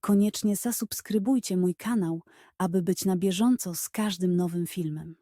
koniecznie zasubskrybujcie mój kanał, aby być na bieżąco z każdym nowym filmem.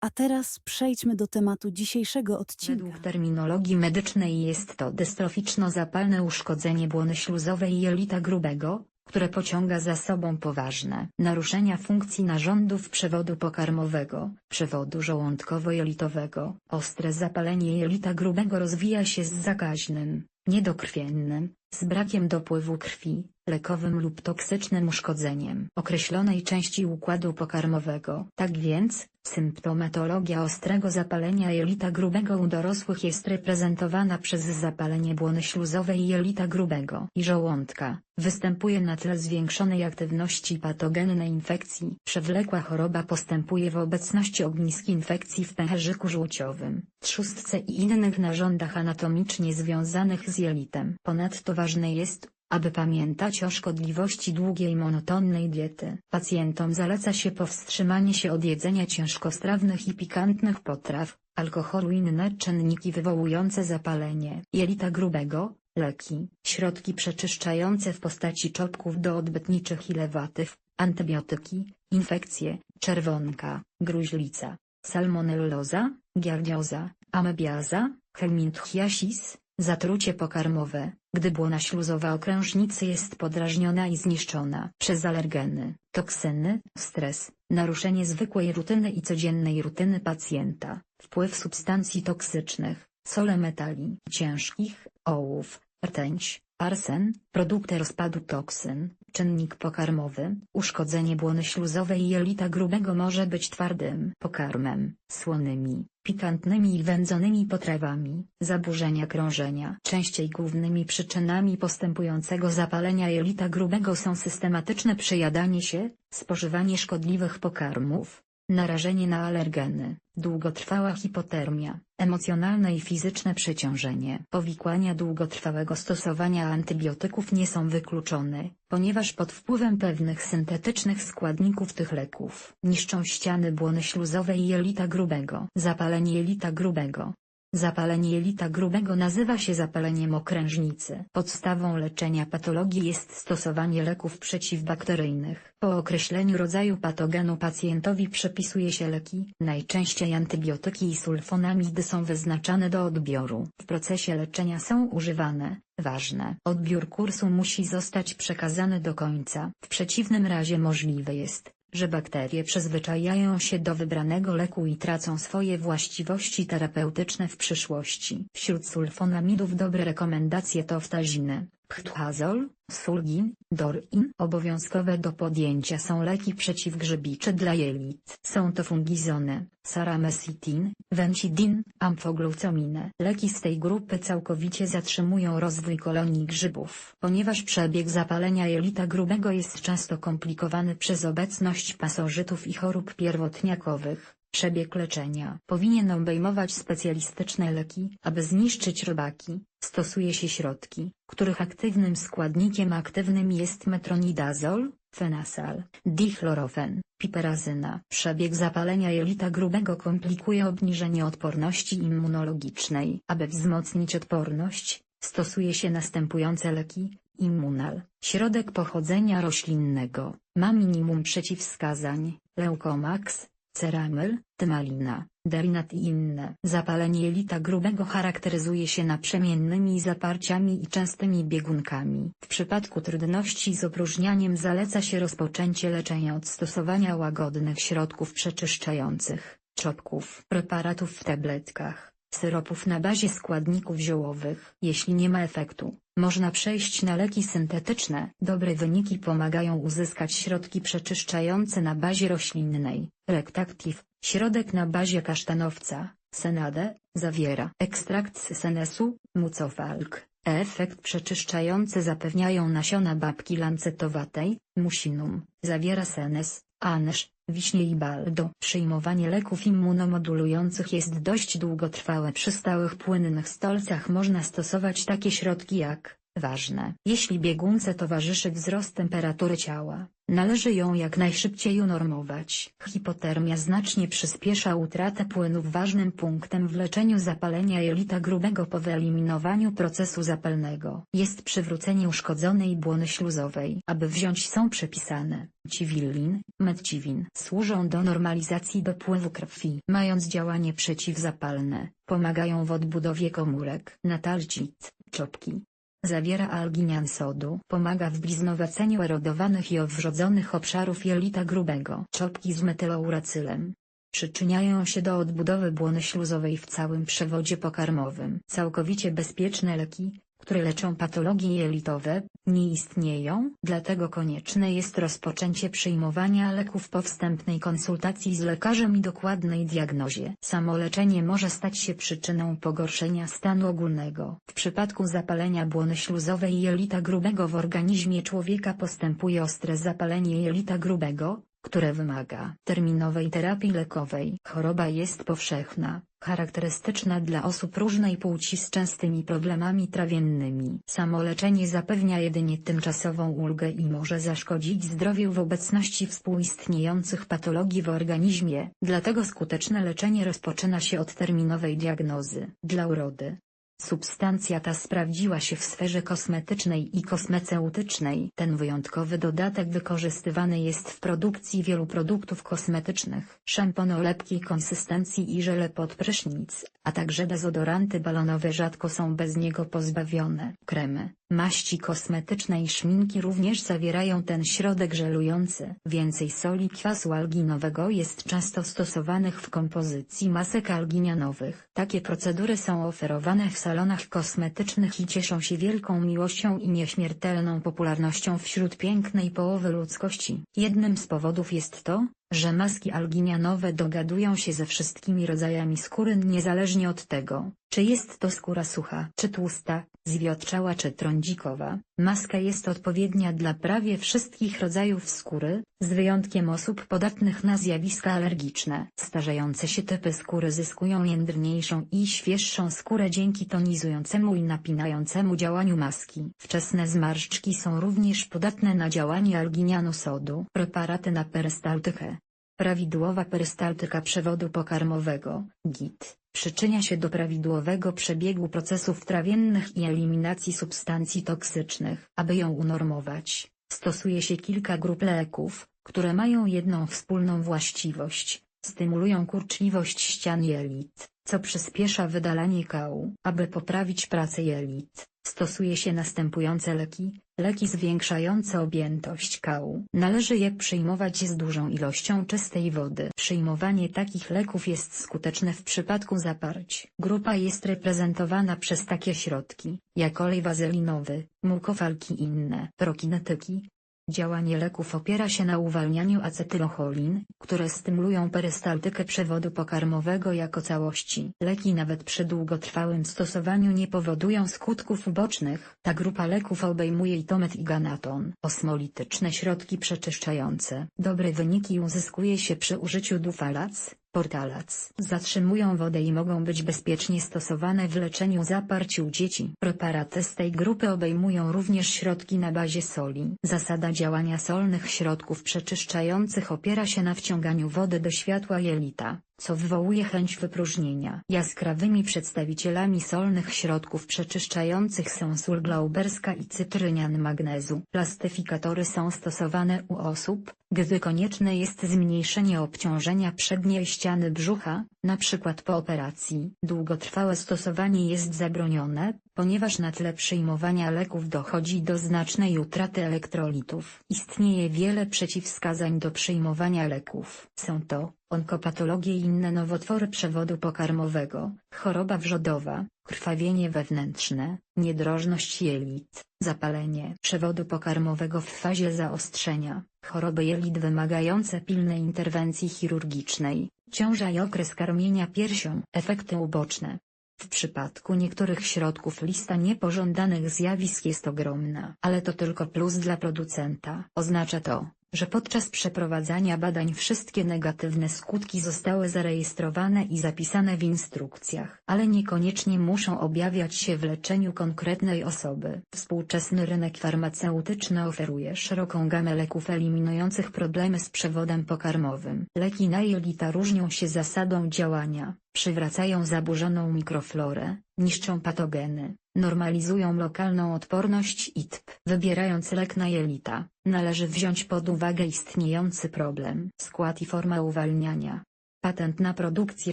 A teraz przejdźmy do tematu dzisiejszego odcinka. Według terminologii medycznej jest to dystroficzno-zapalne uszkodzenie błony śluzowej jelita grubego, które pociąga za sobą poważne naruszenia funkcji narządów przewodu pokarmowego, przewodu żołądkowo-jelitowego. Ostre zapalenie jelita grubego rozwija się z zakaźnym, niedokrwiennym, z brakiem dopływu krwi, lekowym lub toksycznym uszkodzeniem określonej części układu pokarmowego. Tak więc, symptomatologia ostrego zapalenia jelita grubego u dorosłych jest reprezentowana przez zapalenie błony śluzowej jelita grubego i żołądka. Występuje na tle zwiększonej aktywności patogennej infekcji. Przewlekła choroba postępuje w obecności ognisk infekcji w pęcherzyku żółciowym, trzustce i innych narządach anatomicznie związanych z jelitem. Ponadto ważne jest, aby pamiętać o szkodliwości długiej monotonnej diety. Pacjentom zaleca się powstrzymanie się od jedzenia ciężkostrawnych i pikantnych potraw, alkoholu i inne czynniki wywołujące zapalenie jelita grubego, leki, środki przeczyszczające w postaci czopków do odbytniczych i lewatyw, antybiotyki, infekcje, czerwonka, gruźlica, salmonelloza, giardioza, amebiaza, helminthiasis, zatrucie pokarmowe, gdy błona śluzowa okrężnicy jest podrażniona i zniszczona przez alergeny, toksyny, stres, naruszenie zwykłej rutyny i codziennej rutyny pacjenta, wpływ substancji toksycznych, sole metali ciężkich, ołów, rtęć, arsen, produkty rozpadu toksyn, czynnik pokarmowy, uszkodzenie błony śluzowej i jelita grubego może być twardym pokarmem, słonymi, pikantnymi i wędzonymi potrawami, zaburzenia krążenia. Częściej głównymi przyczynami postępującego zapalenia jelita grubego są systematyczne przejadanie się, spożywanie szkodliwych pokarmów, narażenie na alergeny, długotrwała hipotermia, emocjonalne i fizyczne przeciążenie. Powikłania długotrwałego stosowania antybiotyków nie są wykluczone, ponieważ pod wpływem pewnych syntetycznych składników tych leków niszczą ściany błony śluzowej i jelita grubego. Zapalenie jelita grubego. Zapalenie jelita grubego nazywa się zapaleniem okrężnicy. Podstawą leczenia patologii jest stosowanie leków przeciwbakteryjnych. Po określeniu rodzaju patogenu pacjentowi przepisuje się leki. Najczęściej antybiotyki i sulfonamidy są wyznaczane do odbioru. W procesie leczenia są używane, ważne, odbiór kursu musi zostać przekazany do końca. W przeciwnym razie możliwe jest, że bakterie przyzwyczajają się do wybranego leku i tracą swoje właściwości terapeutyczne w przyszłości. Wśród sulfonamidów dobre rekomendacje to wtaziny, phtazol, sulgin, dorin. Obowiązkowe do podjęcia są leki przeciwgrzybicze dla jelit. Są to fungizony, saramesitin, vencidin, amfoglucominę. Leki z tej grupy całkowicie zatrzymują rozwój kolonii grzybów. Ponieważ przebieg zapalenia jelita grubego jest często komplikowany przez obecność pasożytów i chorób pierwotniakowych, Przebieg leczenia powinien obejmować specjalistyczne leki. Aby zniszczyć robaki, stosuje się środki, których aktywnym składnikiem aktywnym jest metronidazol, fenasal, dichlorofen, piperazyna. Przebieg zapalenia jelita grubego komplikuje obniżenie odporności immunologicznej. Aby wzmocnić odporność, stosuje się następujące leki. Immunal, środek pochodzenia roślinnego, ma minimum przeciwwskazań, Leukomax, Ceramyl, Tymalina, Derinat i inne. Zapalenie jelita grubego charakteryzuje się naprzemiennymi zaparciami i częstymi biegunkami. W przypadku trudności z opróżnianiem zaleca się rozpoczęcie leczenia od stosowania łagodnych środków przeczyszczających, czopków, preparatów w tabletkach, syropów na bazie składników ziołowych. Jeśli nie ma efektu, można przejść na leki syntetyczne. Dobre wyniki pomagają uzyskać środki przeczyszczające na bazie roślinnej. Rectactive, środek na bazie kasztanowca, senade, zawiera ekstrakt z senesu, mucofalk. Efekt przeczyszczający zapewniają nasiona babki lancetowatej, musinum, zawiera senes, Anysz, wiśnie i baldo. Przyjmowanie leków immunomodulujących jest dość długotrwałe. Przy stałych płynnych stolcach można stosować takie środki jak Ważne. Jeśli biegunce towarzyszy wzrost temperatury ciała, należy ją jak najszybciej unormować. Hipotermia znacznie przyspiesza utratę płynów. Ważnym punktem w leczeniu zapalenia jelita grubego po wyeliminowaniu procesu zapalnego jest przywrócenie uszkodzonej błony śluzowej. Aby wziąć są przepisane ciwillin, medciwin. Służą do normalizacji dopływu krwi. Mając działanie przeciwzapalne, pomagają w odbudowie komórek. Natalcit, czopki, Zawiera alginian sodu. Pomaga w bliznowaceniu erodowanych i owrzodzonych obszarów jelita grubego. Czopki z metylouracylem. Przyczyniają się do odbudowy błony śluzowej w całym przewodzie pokarmowym. Całkowicie bezpieczne leki, które leczą patologie jelitowe, nie istnieją, dlatego konieczne jest rozpoczęcie przyjmowania leków po wstępnej konsultacji z lekarzem i dokładnej diagnozie. Samoleczenie może stać się przyczyną pogorszenia stanu ogólnego. W przypadku zapalenia błony śluzowej jelita grubego w organizmie człowieka postępuje ostre zapalenie jelita grubego, które wymaga terminowej terapii lekowej. Choroba jest powszechna, charakterystyczna dla osób różnej płci z częstymi problemami trawiennymi. Samoleczenie zapewnia jedynie tymczasową ulgę i może zaszkodzić zdrowiu w obecności współistniejących patologii w organizmie, dlatego skuteczne leczenie rozpoczyna się od terminowej diagnozy. Dla urody, Substancja ta sprawdziła się w sferze kosmetycznej i kosmeceutycznej. Ten wyjątkowy dodatek wykorzystywany jest w produkcji wielu produktów kosmetycznych. Szampon o lepkiej konsystencji i żele pod prysznic, a także dezodoranty balonowe rzadko są bez niego pozbawione. Kremy, maści kosmetyczne i szminki również zawierają ten środek żelujący. Więcej soli kwasu alginowego jest często stosowanych w kompozycji masek alginianowych. Takie procedury są oferowane w salonach kosmetycznych i cieszą się wielką miłością i nieśmiertelną popularnością wśród pięknej połowy ludzkości. Jednym z powodów jest to, że maski alginianowe dogadują się ze wszystkimi rodzajami skóry niezależnie od tego, czy jest to skóra sucha, czy tłusta, zwiotczała czy trądzikowa. Maska jest odpowiednia dla prawie wszystkich rodzajów skóry, z wyjątkiem osób podatnych na zjawiska alergiczne. Starzejące się typy skóry zyskują jędrniejszą i świeższą skórę dzięki tonizującemu i napinającemu działaniu maski. Wczesne zmarszczki są również podatne na działanie alginianu sodu. Preparaty na perystaltykę. Prawidłowa perystaltyka przewodu pokarmowego, GIT, przyczynia się do prawidłowego przebiegu procesów trawiennych i eliminacji substancji toksycznych. Aby ją unormować, stosuje się kilka grup leków, które mają jedną wspólną właściwość, stymulują kurczliwość ścian jelit, co przyspiesza wydalanie kału. Aby poprawić pracę jelit, stosuje się następujące leki, Leki zwiększające objętość kału. Należy je przyjmować z dużą ilością czystej wody. Przyjmowanie takich leków jest skuteczne w przypadku zaparć. Grupa jest reprezentowana przez takie środki, jak olej wazelinowy, mucofalki i inne. Prokinetyki, Działanie leków opiera się na uwalnianiu acetylocholin, które stymulują perystaltykę przewodu pokarmowego jako całości. Leki nawet przy długotrwałym stosowaniu nie powodują skutków ubocznych. Ta grupa leków obejmuje itomet i ganaton. Osmolityczne środki przeczyszczające. Dobre wyniki uzyskuje się przy użyciu dufalac, Portalac zatrzymują wodę i mogą być bezpiecznie stosowane w leczeniu zaparci u dzieci. Preparaty z tej grupy obejmują również środki na bazie soli. Zasada działania solnych środków przeczyszczających opiera się na wciąganiu wody do światła jelita co wywołuje chęć wypróżnienia. Jaskrawymi przedstawicielami solnych środków przeczyszczających są sól glauberska i cytrynian magnezu. Plastyfikatory są stosowane u osób, gdy konieczne jest zmniejszenie obciążenia przedniej ściany brzucha, np. po operacji. Długotrwałe stosowanie jest zabronione, ponieważ na tle przyjmowania leków dochodzi do znacznej utraty elektrolitów. Istnieje wiele przeciwwskazań do przyjmowania leków. Są to onkopatologie i inne nowotwory przewodu pokarmowego, choroba wrzodowa, krwawienie wewnętrzne, niedrożność jelit, zapalenie przewodu pokarmowego w fazie zaostrzenia, choroby jelit wymagające pilnej interwencji chirurgicznej, ciąża i okres karmienia piersią, efekty uboczne. W przypadku niektórych środków lista niepożądanych zjawisk jest ogromna, ale to tylko plus dla producenta. Oznacza to, że podczas przeprowadzania badań wszystkie negatywne skutki zostały zarejestrowane i zapisane w instrukcjach, ale niekoniecznie muszą objawiać się w leczeniu konkretnej osoby. Współczesny rynek farmaceutyczny oferuje szeroką gamę leków eliminujących problemy z przewodem pokarmowym. Leki na jelita różnią się zasadą działania, przywracają zaburzoną mikroflorę, niszczą patogeny, normalizują lokalną odporność ITP. Wybierając lek na jelita, należy wziąć pod uwagę istniejący problem. Skład i forma uwalniania. Patent na produkcję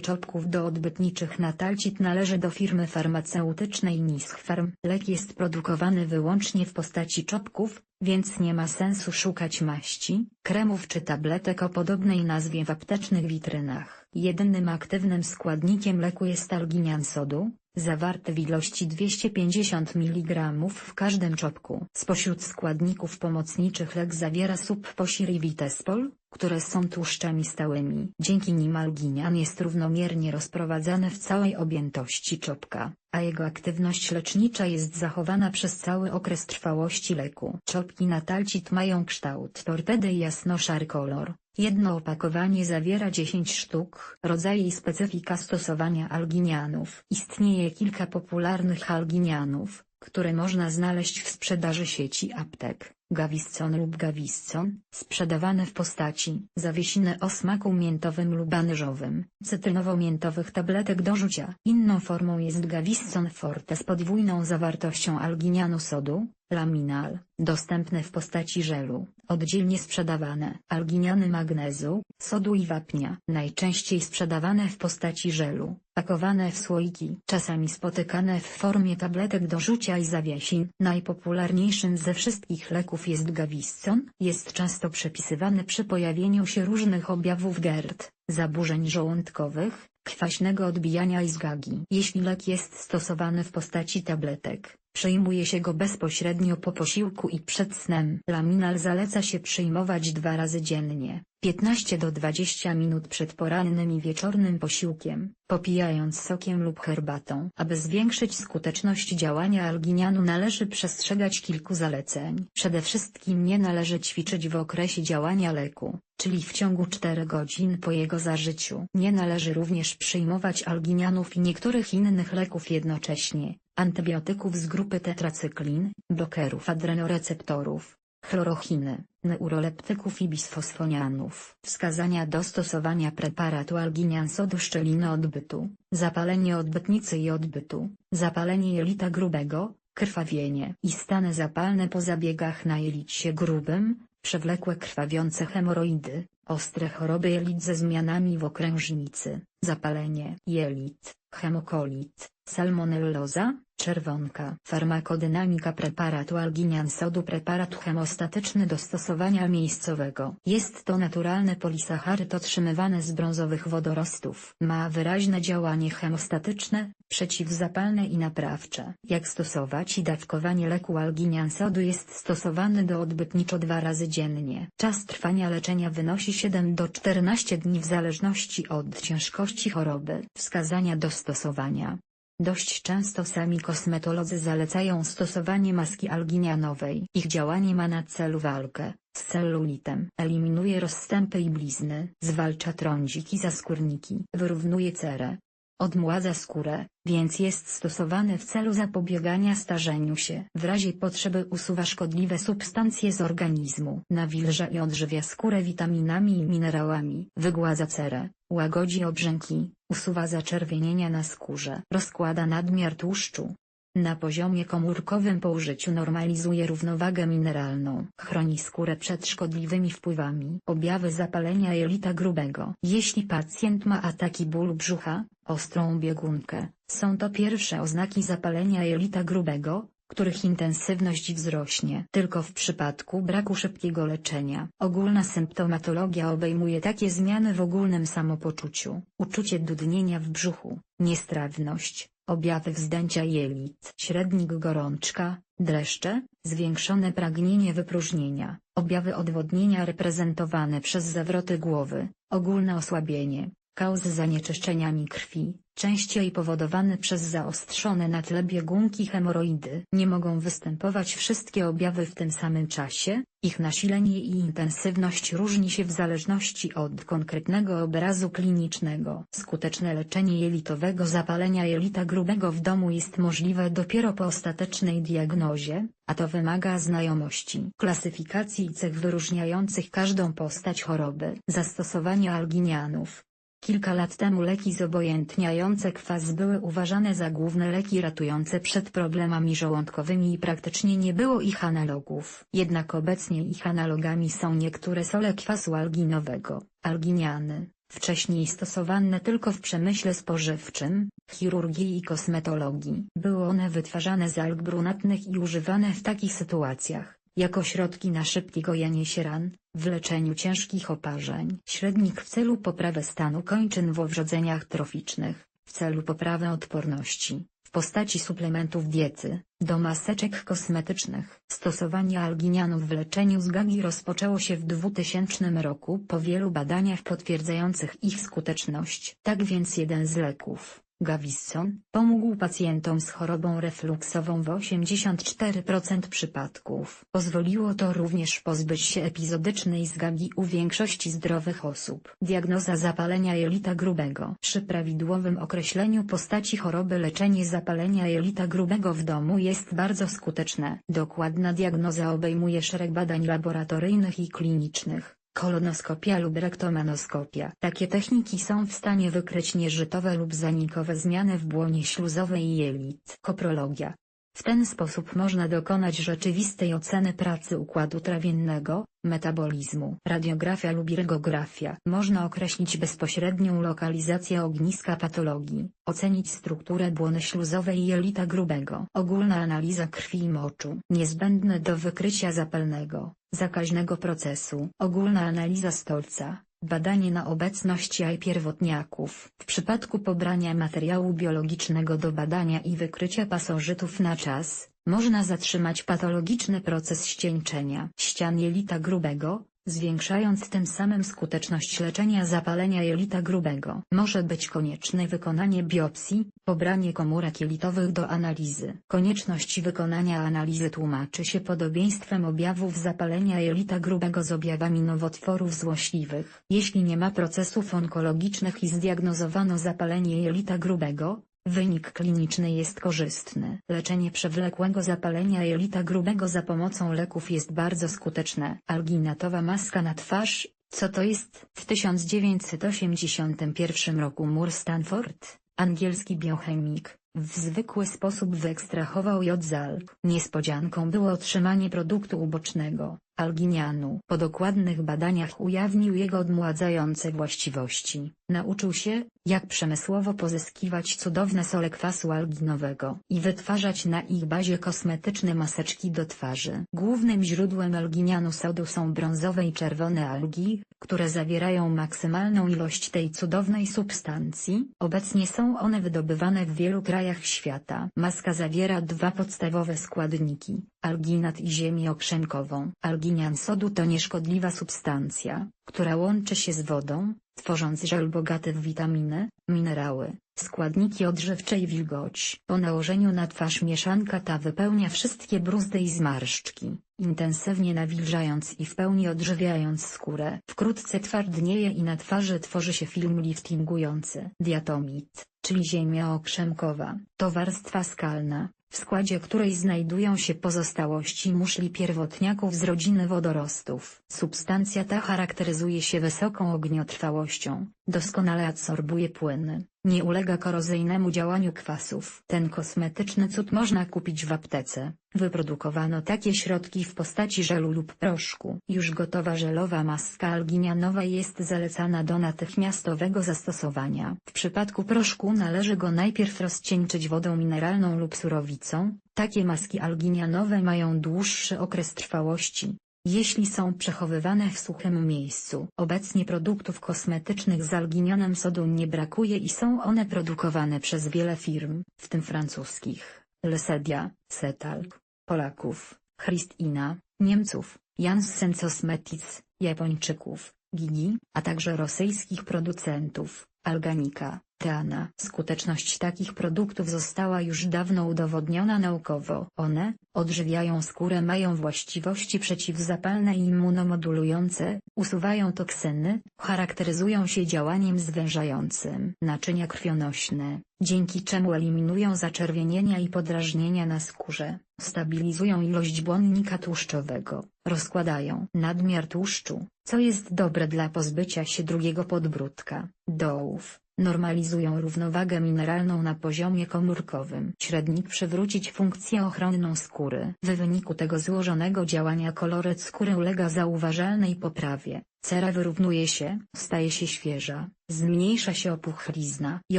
czopków do odbytniczych natalcit należy do firmy farmaceutycznej Nischfarm. Lek jest produkowany wyłącznie w postaci czopków, więc nie ma sensu szukać maści, kremów czy tabletek o podobnej nazwie w aptecznych witrynach. Jedynym aktywnym składnikiem leku jest alginian sodu, zawarty w ilości 250 mg w każdym czopku. Spośród składników pomocniczych lek zawiera subposir i vitespol, które są tłuszczami stałymi. Dzięki nim alginian jest równomiernie rozprowadzany w całej objętości czopka, a jego aktywność lecznicza jest zachowana przez cały okres trwałości leku. Czopki natalcit mają kształt torpedy i jasno-szary kolor. Jedno opakowanie zawiera 10 sztuk. Rodzaje i specyfika stosowania alginianów. Istnieje kilka popularnych alginianów, które można znaleźć w sprzedaży sieci aptek. Gaviscon lub Gaviscon, sprzedawane w postaci zawiesiny o smaku miętowym lub anyżowym, cytrynowo-miętowych tabletek do rzucia. Inną formą jest Gaviscon Forte z podwójną zawartością alginianu sodu, laminal, dostępne w postaci żelu, oddzielnie sprzedawane. Alginiany magnezu, sodu i wapnia, najczęściej sprzedawane w postaci żelu, pakowane w słoiki, czasami spotykane w formie tabletek do rzucia i zawiesin. Najpopularniejszym ze wszystkich leków jest Gaviscon, jest często przepisywany przy pojawieniu się różnych objawów GERD, zaburzeń żołądkowych, kwaśnego odbijania i zgagi. Jeśli lek jest stosowany w postaci tabletek, przyjmuje się go bezpośrednio po posiłku i przed snem. Laminal zaleca się przyjmować dwa razy dziennie, 15 do 20 minut przed porannym i wieczornym posiłkiem, popijając sokiem lub herbatą. Aby zwiększyć skuteczność działania alginianu należy przestrzegać kilku zaleceń. Przede wszystkim nie należy ćwiczyć w okresie działania leku, czyli w ciągu 4 godzin po jego zażyciu. Nie należy również przyjmować alginianów i niektórych innych leków jednocześnie, antybiotyków z grupy tetracyklin, blokerów adrenoreceptorów, chlorochiny, neuroleptyków i bisfosfonianów. Wskazania do stosowania preparatu alginian sodu szczeliny odbytu, zapalenie odbytnicy i odbytu, zapalenie jelita grubego, krwawienie i stany zapalne po zabiegach na jelicie grubym, przewlekłe krwawiące hemoroidy, ostre choroby jelit ze zmianami w okrężnicy, zapalenie jelit, hemokolit, salmonelloza, czerwonka. Farmakodynamika preparatu alginian sodu Preparat hemostatyczny do stosowania miejscowego. Jest to naturalny polisacharyd otrzymywany z brązowych wodorostów. Ma wyraźne działanie hemostatyczne, przeciwzapalne i naprawcze. Jak stosować i dawkowanie leku alginian sodu jest stosowany do odbytniczo dwa razy dziennie. Czas trwania leczenia wynosi 7 do 14 dni w zależności od ciężkości choroby. Wskazania do stosowania. Dość często sami kosmetolodzy zalecają stosowanie maski alginianowej. Ich działanie ma na celu walkę z celulitem. Eliminuje rozstępy i blizny. Zwalcza trądziki zaskórniki. Wyrównuje cerę. Odmładza skórę, więc jest stosowany w celu zapobiegania starzeniu się. W razie potrzeby usuwa szkodliwe substancje z organizmu. Nawilża i odżywia skórę witaminami i minerałami. Wygładza cerę, łagodzi obrzęki, usuwa zaczerwienienia na skórze. Rozkłada nadmiar tłuszczu. Na poziomie komórkowym po użyciu normalizuje równowagę mineralną. Chroni skórę przed szkodliwymi wpływami. Objawy zapalenia jelita grubego. Jeśli pacjent ma ataki bólu brzucha, ostrą biegunkę, są to pierwsze oznaki zapalenia jelita grubego, których intensywność wzrośnie. Tylko w przypadku braku szybkiego leczenia. Ogólna symptomatologia obejmuje takie zmiany w ogólnym samopoczuciu, uczucie dudnienia w brzuchu, niestrawność, objawy wzdęcia jelit, średnik gorączka, dreszcze, zwiększone pragnienie wypróżnienia, objawy odwodnienia reprezentowane przez zawroty głowy, ogólne osłabienie, kauzy zanieczyszczeniami krwi, częściej powodowany przez zaostrzone na tle biegunki hemoroidy. Nie mogą występować wszystkie objawy w tym samym czasie, ich nasilenie i intensywność różni się w zależności od konkretnego obrazu klinicznego. Skuteczne leczenie jelitowego zapalenia jelita grubego w domu jest możliwe dopiero po ostatecznej diagnozie, a to wymaga znajomości, klasyfikacji cech wyróżniających każdą postać choroby. Zastosowanie alginianów. Kilka lat temu leki zobojętniające kwas były uważane za główne leki ratujące przed problemami żołądkowymi i praktycznie nie było ich analogów. Jednak obecnie ich analogami są niektóre sole kwasu alginowego, alginiany, wcześniej stosowane tylko w przemyśle spożywczym, chirurgii i kosmetologii. Były one wytwarzane z alg brunatnych i używane w takich sytuacjach, jako środki na szybkie gojenie się ran, w leczeniu ciężkich oparzeń. Średnik w celu poprawy stanu kończyn w owrzodzeniach troficznych, w celu poprawy odporności, w postaci suplementów diety, do maseczek kosmetycznych. Stosowanie alginianów w leczeniu zgagi rozpoczęło się w 2000 roku po wielu badaniach potwierdzających ich skuteczność. Tak więc jeden z leków, Gavisson, pomógł pacjentom z chorobą refluksową w 84% przypadków. Pozwoliło to również pozbyć się epizodycznej zgagi u większości zdrowych osób. Diagnoza zapalenia jelita grubego. Przy prawidłowym określeniu postaci choroby leczenie zapalenia jelita grubego w domu jest bardzo skuteczne. Dokładna diagnoza obejmuje szereg badań laboratoryjnych i klinicznych kolonoskopia lub rektomanoskopia. Takie techniki są w stanie wykryć nieżytowe lub zanikowe zmiany w błonie śluzowej jelit. Koprologia. W ten sposób można dokonać rzeczywistej oceny pracy układu trawiennego, metabolizmu. Radiografia lub irrigografia. Można określić bezpośrednią lokalizację ogniska patologii, ocenić strukturę błony śluzowej jelita grubego. Ogólna analiza krwi i moczu. Niezbędne do wykrycia zapalnego, zakaźnego procesu. Ogólna analiza stolca. Badanie na obecność jaj pierwotniaków. W przypadku pobrania materiału biologicznego do badania i wykrycia pasożytów na czas, można zatrzymać patologiczny proces ścieńczenia ścian jelita grubego, zwiększając tym samym skuteczność leczenia zapalenia jelita grubego. Może być konieczne wykonanie biopsji, pobranie komórek jelitowych do analizy. Konieczność wykonania analizy tłumaczy się podobieństwem objawów zapalenia jelita grubego z objawami nowotworów złośliwych. Jeśli nie ma procesów onkologicznych i zdiagnozowano zapalenie jelita grubego, Wynik kliniczny jest korzystny. Leczenie przewlekłego zapalenia jelita grubego za pomocą leków jest bardzo skuteczne. Alginatowa maska na twarz, co to jest? W 1981 roku Moore Stanford, angielski biochemik, w zwykły sposób wyekstrahował jod z alg. Niespodzianką było otrzymanie produktu ubocznego, alginianu. Po dokładnych badaniach ujawnił jego odmładzające właściwości. Nauczył się, jak przemysłowo pozyskiwać cudowne sole kwasu alginowego i wytwarzać na ich bazie kosmetyczne maseczki do twarzy. Głównym źródłem alginianu sodu są brązowe i czerwone algi, które zawierają maksymalną ilość tej cudownej substancji. Obecnie są one wydobywane w wielu krajach świata. Maska zawiera dwa podstawowe składniki, alginat i ziemię okrzemkową. Alginian sodu to nieszkodliwa substancja, która łączy się z wodą, tworząc żel bogaty w witaminy, minerały, składniki odżywcze i wilgoć. Po nałożeniu na twarz mieszanka ta wypełnia wszystkie bruzdy i zmarszczki, intensywnie nawilżając i w pełni odżywiając skórę. Wkrótce twardnieje i na twarzy tworzy się film liftingujący. Diatomit, czyli ziemia okrzemkowa, to warstwa skalna, w składzie której znajdują się pozostałości muszli pierwotniaków z rodziny wodorostów. Substancja ta charakteryzuje się wysoką ogniotrwałością, doskonale absorbuje płyny, nie ulega korozyjnemu działaniu kwasów. Ten kosmetyczny cud można kupić w aptece. Wyprodukowano takie środki w postaci żelu lub proszku. Już gotowa żelowa maska alginianowa jest zalecana do natychmiastowego zastosowania. W przypadku proszku należy go najpierw rozcieńczyć wodą mineralną lub surowicą. Takie maski alginianowe mają dłuższy okres trwałości, jeśli są przechowywane w suchym miejscu. Obecnie produktów kosmetycznych z alginianem sodu nie brakuje i są one produkowane przez wiele firm, w tym francuskich, Lesedia, Setalk, Polaków, Christina, Niemców, Janssen Cosmetics, Japończyków, Gigi, a także rosyjskich producentów. Alganika, teana. Skuteczność takich produktów została już dawno udowodniona naukowo. One, odżywiają skórę mają właściwości przeciwzapalne i immunomodulujące, usuwają toksyny, charakteryzują się działaniem zwężającym naczynia krwionośne, dzięki czemu eliminują zaczerwienienia i podrażnienia na skórze, stabilizują ilość błonnika tłuszczowego, rozkładają nadmiar tłuszczu, co jest dobre dla pozbycia się drugiego podbródka, dołów, normalizują równowagę mineralną na poziomie komórkowym. Średnik przywrócić funkcję ochronną skóry. W wyniku tego złożonego działania koloryt skóry ulega zauważalnej poprawie. Cera wyrównuje się, staje się świeża, zmniejsza się opuchlizna i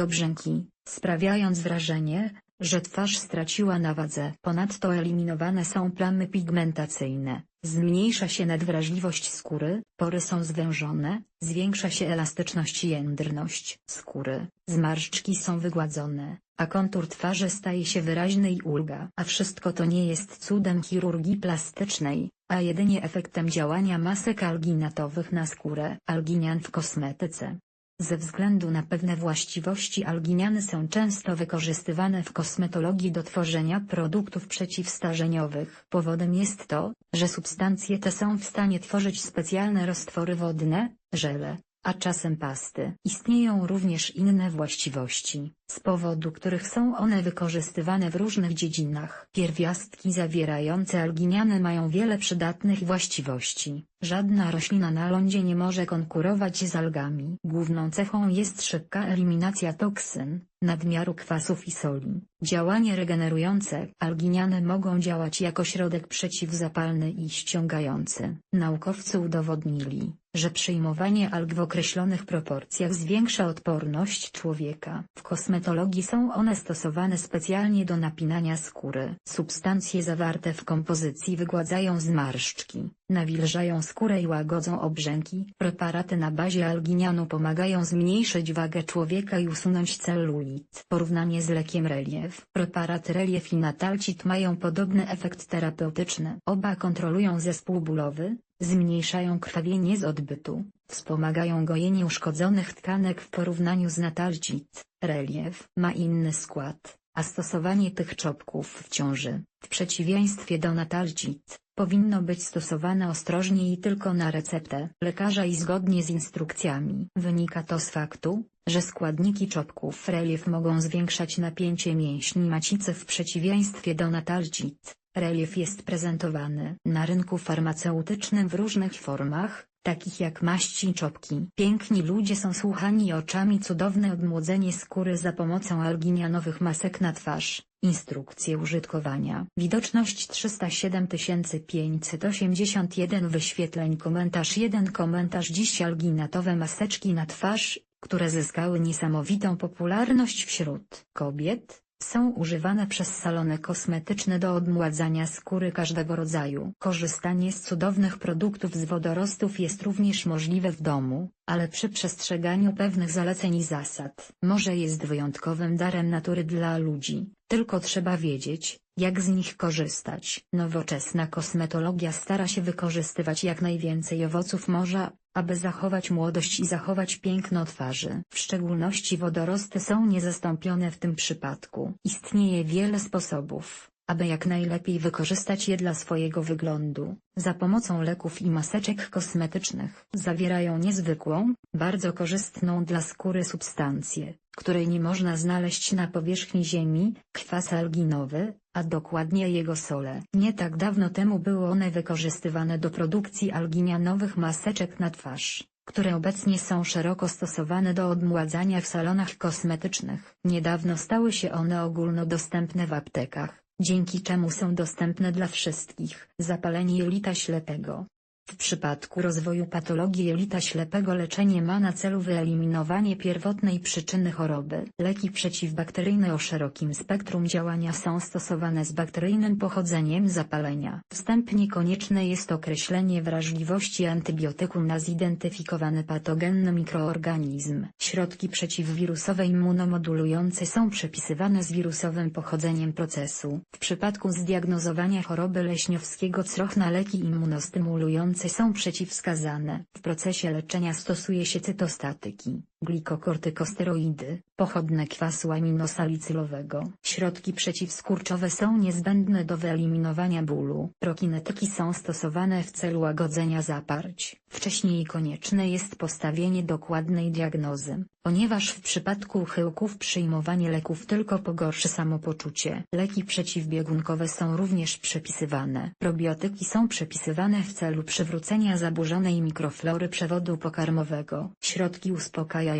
obrzęki, sprawiając wrażenie, że twarz straciła na wadze. Ponadto eliminowane są plamy pigmentacyjne, zmniejsza się nadwrażliwość skóry, pory są zwężone, zwiększa się elastyczność i jędrność skóry, zmarszczki są wygładzone, a kontur twarzy staje się wyraźny i ulga. A wszystko to nie jest cudem chirurgii plastycznej, a jedynie efektem działania masek alginatowych na skórę. Alginian w kosmetyce. Ze względu na pewne właściwości alginiany są często wykorzystywane w kosmetologii do tworzenia produktów przeciwstarzeniowych. Powodem jest to, że substancje te są w stanie tworzyć specjalne roztwory wodne, żele, a czasem pasty. Istnieją również inne właściwości, z powodu których są one wykorzystywane w różnych dziedzinach. Pierwiastki zawierające alginiany mają wiele przydatnych właściwości. Żadna roślina na lądzie nie może konkurować z algami. Główną cechą jest szybka eliminacja toksyn, nadmiaru kwasów i soli. Działanie regenerujące. Alginiany mogą działać jako środek przeciwzapalny i ściągający. Naukowcy udowodnili, że przyjmowanie alg w określonych proporcjach zwiększa odporność człowieka. W kosmetologii są one stosowane specjalnie do napinania skóry. Substancje zawarte w kompozycji wygładzają zmarszczki, nawilżają skórę i łagodzą obrzęki. Preparaty na bazie alginianu pomagają zmniejszyć wagę człowieka i usunąć celulit. Porównanie z lekiem relief. Preparaty relief i natalcit mają podobny efekt terapeutyczny. Oba kontrolują zespół bólowy, zmniejszają krwawienie z odbytu, wspomagają gojenie uszkodzonych tkanek w porównaniu z natalcit. Relief ma inny skład, a stosowanie tych czopków w ciąży, w przeciwieństwie do natalcit, powinno być stosowane ostrożnie i tylko na receptę lekarza i zgodnie z instrukcjami. Wynika to z faktu, że składniki czopków relief mogą zwiększać napięcie mięśni macicy w przeciwieństwie do natalcit. Relief jest prezentowany na rynku farmaceutycznym w różnych formach, takich jak maści i czopki. Piękni ludzie są słuchani oczami cudowne odmłodzenie skóry za pomocą alginianowych masek na twarz. Instrukcje użytkowania. Widoczność 307 581 wyświetleń Komentarz 1 Komentarz Dziś alginatowe maseczki na twarz, które zyskały niesamowitą popularność wśród kobiet, są używane przez salony kosmetyczne do odmładzania skóry każdego rodzaju. Korzystanie z cudownych produktów z wodorostów jest również możliwe w domu, ale przy przestrzeganiu pewnych zaleceń i zasad. Morze jest wyjątkowym darem natury dla ludzi, tylko trzeba wiedzieć, jak z nich korzystać. Nowoczesna kosmetologia stara się wykorzystywać jak najwięcej owoców morza, aby zachować młodość i zachować piękno twarzy. W szczególności wodorosty są niezastąpione w tym przypadku. Istnieje wiele sposobów, aby jak najlepiej wykorzystać je dla swojego wyglądu, za pomocą leków i maseczek kosmetycznych. Zawierają niezwykłą, bardzo korzystną dla skóry substancję, której nie można znaleźć na powierzchni Ziemi, kwas alginowy, a dokładnie jego sole. Nie tak dawno temu były one wykorzystywane do produkcji alginianowych maseczek na twarz które obecnie są szeroko stosowane do odmładzania w salonach kosmetycznych. Niedawno stały się one ogólnodostępne w aptekach, dzięki czemu są dostępne dla wszystkich. Zapalenie jelita ślepego. W przypadku rozwoju patologii jelita ślepego leczenie ma na celu wyeliminowanie pierwotnej przyczyny choroby. Leki przeciwbakteryjne o szerokim spektrum działania są stosowane z bakteryjnym pochodzeniem zapalenia. Wstępnie konieczne jest określenie wrażliwości antybiotyku na zidentyfikowany patogenny mikroorganizm. Środki przeciwwirusowe immunomodulujące są przepisywane z wirusowym pochodzeniem procesu. W przypadku zdiagnozowania choroby leśniowskiego crochna leki immunostymulujące są przeciwwskazane. W procesie leczenia stosuje się cytostatyki, glikokortykosteroidy, pochodne kwasu aminosalicylowego. Środki przeciwskurczowe są niezbędne do wyeliminowania bólu. Prokinetyki są stosowane w celu łagodzenia zaparć. Wcześniej konieczne jest postawienie dokładnej diagnozy, ponieważ w przypadku uchyłków przyjmowanie leków tylko pogorszy samopoczucie. Leki przeciwbiegunkowe są również przepisywane. Probiotyki są przepisywane w celu przywrócenia zaburzonej mikroflory przewodu pokarmowego. Środki uspokajające,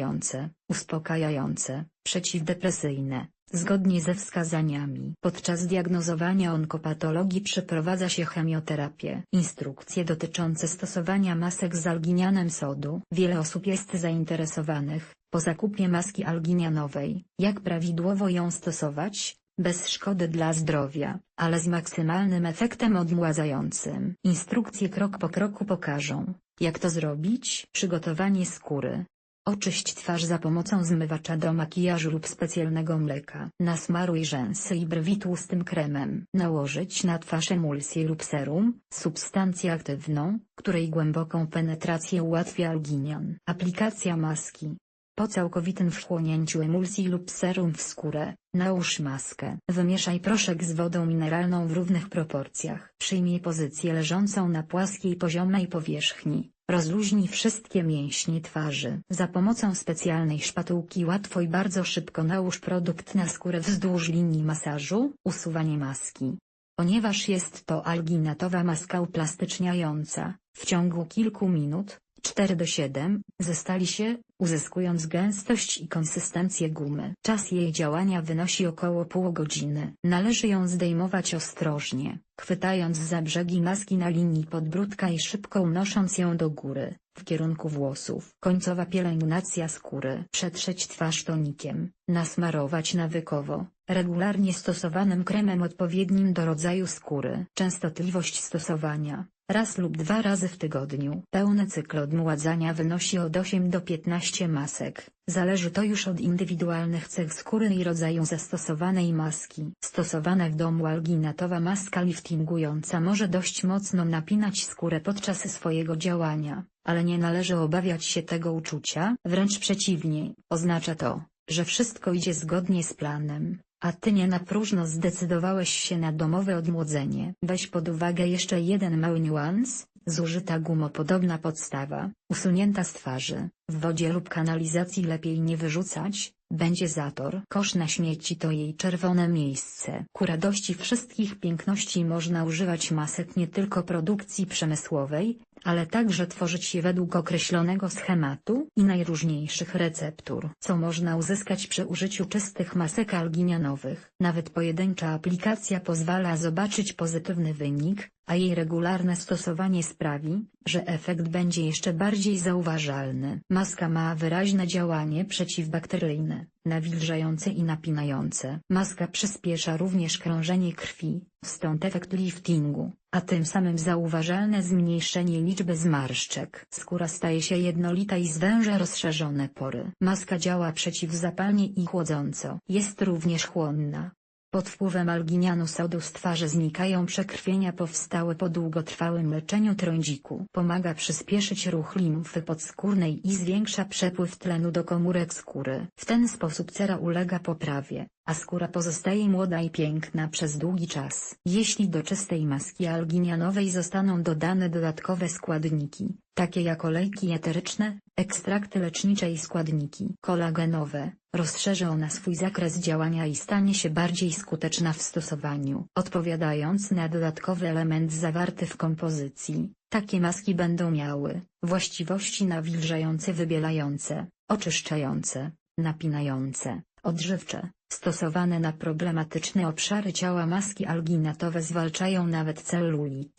uspokajające, przeciwdepresyjne, Zgodnie ze wskazaniami, podczas diagnozowania onkopatologii przeprowadza się chemioterapię. Instrukcje dotyczące stosowania masek z alginianem sodu. Wiele osób jest zainteresowanych, po zakupie maski alginianowej, jak prawidłowo ją stosować, bez szkody dla zdrowia, ale z maksymalnym efektem odmładzającym. Instrukcje krok po kroku pokażą, jak to zrobić. Przygotowanie skóry. Oczyść twarz za pomocą zmywacza do makijażu lub specjalnego mleka. Nasmaruj rzęsy i brwi tłustym kremem. Nałożyć na twarz emulsję lub serum, substancję aktywną, której głęboką penetrację ułatwia alginian. Aplikacja maski. Po całkowitym wchłonięciu emulsji lub serum w skórę, nałóż maskę. Wymieszaj proszek z wodą mineralną w równych proporcjach. Przyjmij pozycję leżącą na płaskiej poziomej powierzchni. Rozluźnij wszystkie mięśnie twarzy. Za pomocą specjalnej szpatułki łatwo i bardzo szybko nałóż produkt na skórę wzdłuż linii masażu. Usuwanie maski. Ponieważ jest to alginatowa maska uplastyczniająca, w ciągu kilku minut, 4 do 7, zestali się, uzyskując gęstość i konsystencję gumy. Czas jej działania wynosi około pół godziny. Należy ją zdejmować ostrożnie, chwytając za brzegi maski na linii podbródka i szybko unosząc ją do góry, w kierunku włosów. Końcowa pielęgnacja skóry. Przetrzeć twarz tonikiem, nasmarować nawykowo, regularnie stosowanym kremem odpowiednim do rodzaju skóry. Częstotliwość stosowania. Raz lub dwa razy w tygodniu. Pełny cykl odmładzania wynosi od 8 do 15 masek. Zależy to już od indywidualnych cech skóry i rodzaju zastosowanej maski. Stosowana w domu alginatowa maska liftingująca może dość mocno napinać skórę podczas swojego działania, ale nie należy obawiać się tego uczucia, wręcz przeciwnie, oznacza to, że wszystko idzie zgodnie z planem. A ty nie na próżno zdecydowałeś się na domowe odmłodzenie. Weź pod uwagę jeszcze jeden mały niuans, zużyta gumopodobna podstawa, usunięta z twarzy, w wodzie lub kanalizacji lepiej nie wyrzucać, będzie zator. Kosz na śmieci to jej czerwone miejsce. Ku radości wszystkich piękności można używać masek nie tylko produkcji przemysłowej, ale także tworzyć je według określonego schematu i najróżniejszych receptur. Co można uzyskać przy użyciu czystych masek alginianowych? Nawet pojedyncza aplikacja pozwala zobaczyć pozytywny wynik, a jej regularne stosowanie sprawi, że efekt będzie jeszcze bardziej zauważalny. Maska ma wyraźne działanie przeciwbakteryjne, nawilżające i napinające. Maska przyspiesza również krążenie krwi, stąd efekt liftingu, a tym samym zauważalne zmniejszenie liczby zmarszczek. Skóra staje się jednolita i zwęża rozszerzone pory. Maska działa przeciwzapalnie i chłodząco. Jest również chłonna. Pod wpływem alginianu sodu z twarzy znikają przekrwienia powstałe po długotrwałym leczeniu trądziku. Pomaga przyspieszyć ruch limfy podskórnej i zwiększa przepływ tlenu do komórek skóry. W ten sposób cera ulega poprawie, a skóra pozostaje młoda i piękna przez długi czas. Jeśli do czystej maski alginianowej zostaną dodane dodatkowe składniki, takie jak olejki eteryczne, ekstrakty lecznicze i składniki kolagenowe, rozszerzy ona swój zakres działania i stanie się bardziej skuteczna w stosowaniu. Odpowiadając na dodatkowy element zawarty w kompozycji, takie maski będą miały właściwości nawilżające wybielające, oczyszczające, napinające, odżywcze. Stosowane na problematyczne obszary ciała maski alginatowe zwalczają nawet celulit.